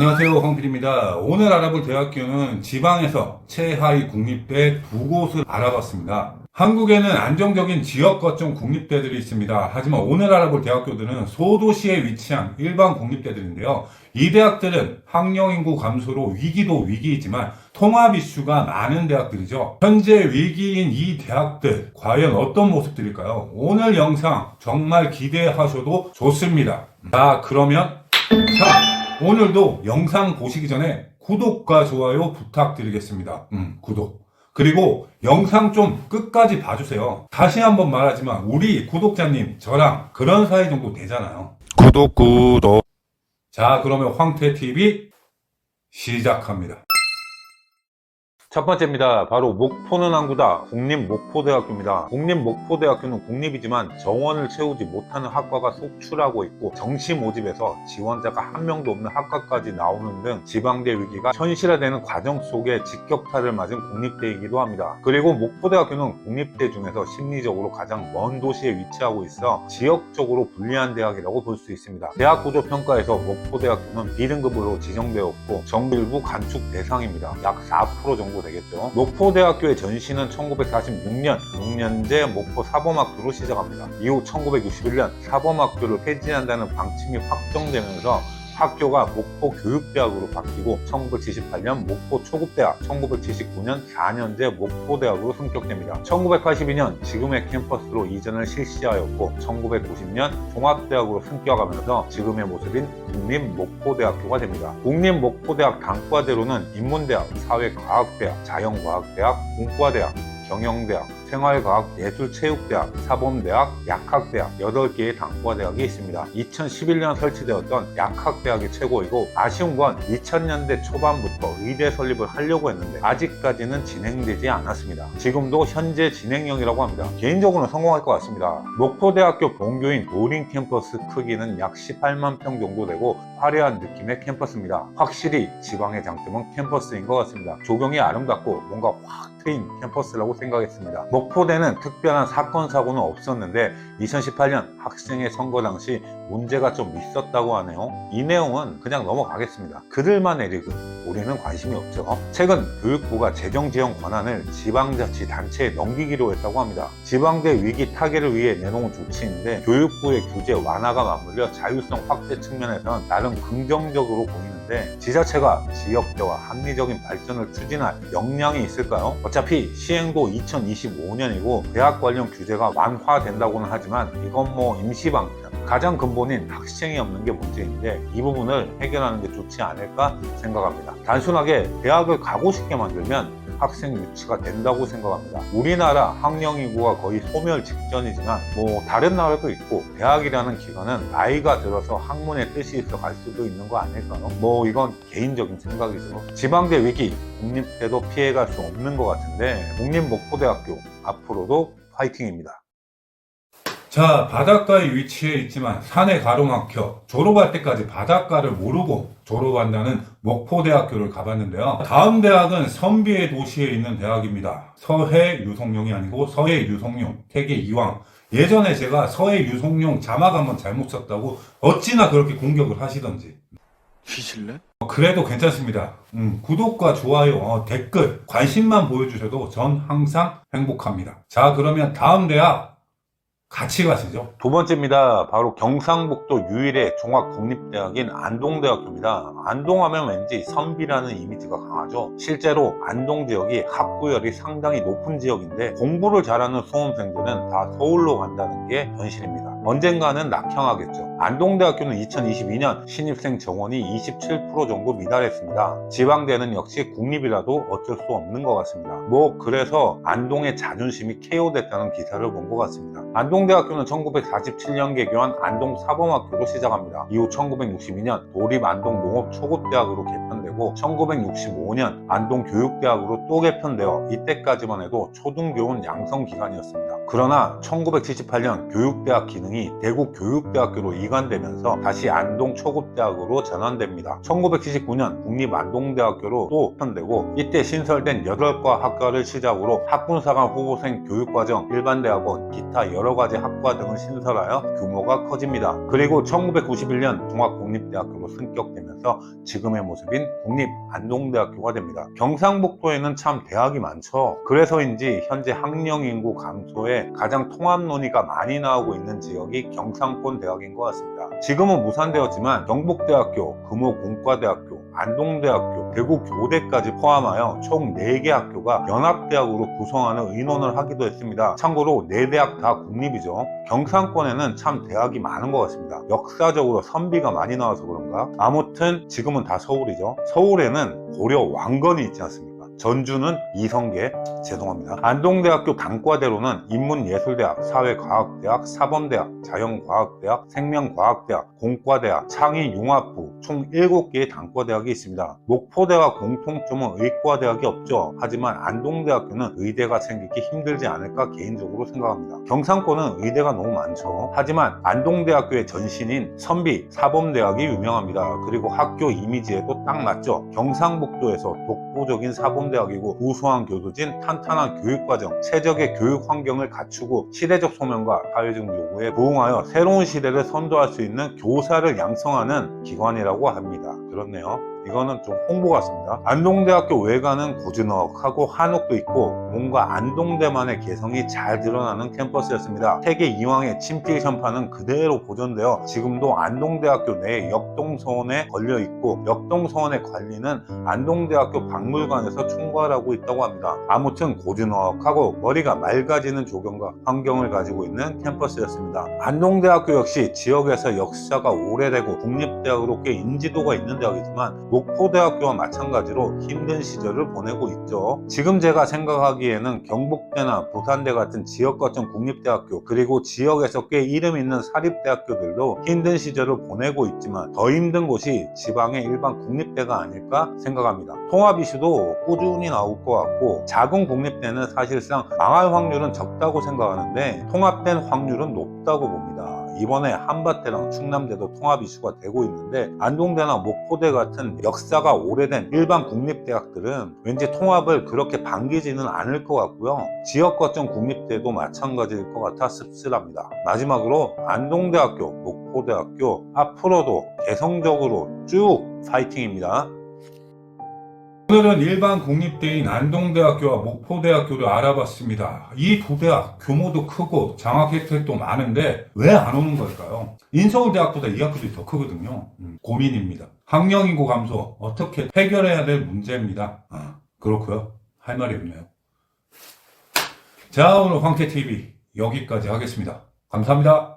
안녕하세요 황필입니다. 오늘 알아볼 대학교는 지방에서 최하위 국립대 두 곳을 알아봤습니다. 한국에는 안정적인 지역 거점 국립대들이 있습니다. 하지만 오늘 알아볼 대학교들은 소도시에 위치한 일반 국립대들인데요. 이 대학들은 학령 인구 감소로 위기도 위기이지만 통합 이슈가 많은 대학들이죠. 현재 위기인 이 대학들 과연 어떤 모습들일까요? 오늘 영상 정말 기대하셔도 좋습니다. 자 그러면 자 오늘도 영상 보시기 전에 구독과 좋아요 부탁드리겠습니다. 음, 구독. 그리고 영상 좀 끝까지 봐주세요. 다시 한번 말하지만 우리 구독자님 저랑 그런 사이 정도 되잖아요. 구독 구독 자, 그러면 황태TV 시작합니다. 첫 번째입니다. 바로 목포는 항구다. 국립목포대학교입니다. 국립목포대학교는 국립이지만 정원을 채우지 못하는 학과가 속출하고 있고 정시 모집에서 지원자가 한 명도 없는 학과까지 나오는 등 지방대 위기가 현실화되는 과정 속에 직격탄을 맞은 국립대이기도 합니다. 그리고 목포대학교는 국립대 중에서 심리적으로 가장 먼 도시에 위치하고 있어 지역적으로 불리한 대학이라고 볼 수 있습니다. 대학 구조 평가에서 목포대학교는 B등급으로 지정되었고 정부 일부 간축 대상입니다. 약 4% 정도 되겠죠. 목포대학교의 전시는 1946년 6년제 목포 사범학교로 시작합니다. 이후 1961년 사범학교를 폐지한다는 방침이 확정되면서 학교가 목포 교육대학으로 바뀌고 1978년 목포 초급대학, 1979년 4년제 목포대학으로 승격됩니다. 1982년 지금의 캠퍼스로 이전을 실시하였고 1990년 종합대학으로 승격하면서 지금의 모습인 국립목포대학교가 됩니다. 국립목포대학 단과대로는 인문대학, 사회과학대학, 자연과학대학, 공과대학, 경영대학, 생활과학, 예술체육대학, 사범대학, 약학대학 8개의 단과대학이 있습니다. 2011년 설치되었던 약학대학이 최고이고 아쉬운 건 2000년대 초반부터 의대 설립을 하려고 했는데 아직까지는 진행되지 않았습니다. 지금도 현재 진행형이라고 합니다. 개인적으로는 성공할 것 같습니다. 목포대학교 본교인 도링 캠퍼스 크기는 약 18만 평 정도 되고 화려한 느낌의 캠퍼스입니다. 확실히 지방의 장점은 캠퍼스인 것 같습니다. 조경이 아름답고 뭔가 확 트인 캠퍼스라고 생각했습니다. 목포대는 특별한 사건 사고는 없었는데 2018년 학생의 선거 당시 문제가 좀 있었다고 하네요. 이 내용은 그냥 넘어가겠습니다. 그들만의 리그 우리는 관심이 없죠. 최근 교육부가 재정 지원 권한을 지방자치단체에 넘기기로 했다고 합니다. 지방대 위기 타개를 위해 내놓은 조치인데 교육부의 규제 완화가 맞물려 자율성 확대 측면에서는 나름 긍정적으로 보이는데 지자체가 지역대와 합리적인 발전을 추진할 역량이 있을까요? 어차피 시행도 2025년이고 대학 관련 규제가 완화된다고는 하지만 이건 뭐 임시방편 가장 근본인 학생이 없는 게 문제인데 이 부분을 해결하는 게 좋지 않을까 생각합니다. 단순하게 대학을 가고 싶게 만들면 학생 유치가 된다고 생각합니다. 우리나라 학령 인구가 거의 소멸 직전이지만 뭐 다른 나라도 있고 대학이라는 기관은 나이가 들어서 학문의 뜻이 있어 갈 수도 있는 거 아닐까요? 뭐 이건 개인적인 생각이죠. 지방대 위기 국립대도 피해갈 수 없는 것 같은데 국립목포대학교 앞으로도 파이팅입니다. 자, 바닷가에 위치해 있지만 산에 가로막혀 졸업할 때까지 바닷가를 모르고 졸업한다는 목포대학교를 가봤는데요. 다음 대학은 선비의 도시에 있는 대학입니다. 서해 유성룡이 아니고 서해 유성룡, 태계 이왕. 예전에 제가 서해 유성룡 자막 한번 잘못 썼다고 어찌나 그렇게 공격을 하시던지. 휘실래? 어, 그래도 괜찮습니다. 음, 구독과 좋아요, 어, 댓글, 관심만 보여주셔도 전 항상 행복합니다. 자, 그러면 다음 대학 같이 가시죠. 두 번째입니다. 바로 경상북도 유일의 종합국립대학인 안동대학교입니다. 안동하면 왠지 선비라는 이미지가 강하죠. 실제로 안동 지역이 학구열이 상당히 높은 지역인데 공부를 잘하는 수험생들은 다 서울로 간다는 게 현실입니다. 언젠가는 낙향하겠죠. 안동대학교는 2022년 신입생 정원이 27% 정도 미달했습니다. 지방대는 역시 국립이라도 어쩔 수 없는 것 같습니다. 뭐 그래서 안동의 자존심이 KO됐다는 기사를 본 것 같습니다. 안동대학교는 1947년 개교한 안동사범학교로 시작합니다. 이후 1962년 도립 안동 농업초급대학으로 개편되고 1965년 안동교육대학으로 또 개편되어 이때까지만 해도 초등교원 양성기관이었습니다. 그러나 1978년 교육대학 기능이 대구 교육대학교로 이관되면서 다시 안동 초급대학으로 전환됩니다. 1979년 국립안동대학교로 또 편되고 이때 신설된 8과 학과를 시작으로 학군사관 후보생 교육과정, 일반대학원, 기타 여러가지 학과 등을 신설하여 규모가 커집니다. 그리고 1991년 종합국립대학교로 승격되면서 지금의 모습인 국립안동대학교가 됩니다. 경상북도에는 참 대학이 많죠. 그래서인지 현재 학령 인구 감소에 가장 통합 논의가 많이 나오고 있는 지역이 경상권 대학인 것 같습니다. 지금은 무산되었지만 경북대학교, 금호공과대학교, 안동대학교, 대구교대까지 포함하여 총 4개 학교가 연합대학으로 구성하는 의논을 하기도 했습니다. 참고로 4대학 다 국립이죠. 경상권에는 참 대학이 많은 것 같습니다. 역사적으로 선비가 많이 나와서 그런가? 아무튼 지금은 다 서울이죠. 서울에는 고려 왕건이 있지 않습니까? 전주는 이성계, 죄송합니다. 안동대학교 단과대로는 인문예술대학, 사회과학대학, 사범대학, 자연과학대학, 생명과학대학, 공과대학, 창의융합부 총 7개의 단과대학이 있습니다. 목포대와 공통점은 의과대학이 없죠. 하지만 안동대학교는 의대가 생기기 힘들지 않을까 개인적으로 생각합니다. 경상권은 의대가 너무 많죠. 하지만 안동대학교의 전신인 선비 사범대학이 유명합니다. 그리고 학교 이미지에도 딱 맞죠. 경상북도에서 독보적인 사범 대학이고 우수한 교수진, 탄탄한 교육과정, 최적의 교육 환경을 갖추고 시대적 소명과 사회적 요구에 부응하여 새로운 시대를 선도할 수 있는 교사를 양성하는 기관이라고 합니다. 그렇네요. 이거는 좀 홍보 같습니다. 안동대학교 외관은 고즈넉하고 한옥도 있고 뭔가 안동대만의 개성이 잘 드러나는 캠퍼스였습니다. 세계 이황의 친필 현판은 그대로 보존되어 지금도 안동대학교 내 역동서원에 걸려 있고 역동서원의 관리는 안동대학교 박물관에서 총괄하고 있다고 합니다. 아무튼 고즈넉하고 머리가 맑아지는 조경과 환경을 가지고 있는 캠퍼스였습니다. 안동대학교 역시 지역에서 역사가 오래되고 국립대학으로 꽤 인지도가 있는 대학이지만 목포대학교와 마찬가지로 힘든 시절을 보내고 있죠. 지금 제가 생각하기에는 경북대나 부산대 같은 지역 거점 국립대학교 그리고 지역에서 꽤 이름 있는 사립대학교들도 힘든 시절을 보내고 있지만 더 힘든 곳이 지방의 일반 국립대가 아닐까 생각합니다. 통합 이슈도 꾸준히 나올 것 같고 작은 국립대는 사실상 망할 확률은 적다고 생각하는데 통합된 확률은 높다고 봅니다. 이번에 한밭대랑 충남대도 통합 이슈가 되고 있는데 안동대나 목포대 같은 역사가 오래된 일반 국립대학들은 왠지 통합을 그렇게 반기지는 않을 것 같고요. 지역 거점 국립대도 마찬가지일 것 같아 씁쓸합니다. 마지막으로 안동대학교, 목포대학교 앞으로도 개성적으로 쭉 파이팅입니다. 오늘은 일반 국립대인 안동대학교와 목포대학교를 알아봤습니다. 이 두 대학 규모도 크고 장학 혜택도 많은데 왜 안 오는 걸까요? 인서울대학보다 이 학교들이 더 크거든요. 음, 고민입니다. 학령 인구 감소 어떻게 해결해야 될 문제입니다. 아, 그렇고요. 할 말이 없네요. 자 오늘 황태TV 여기까지 하겠습니다. 감사합니다.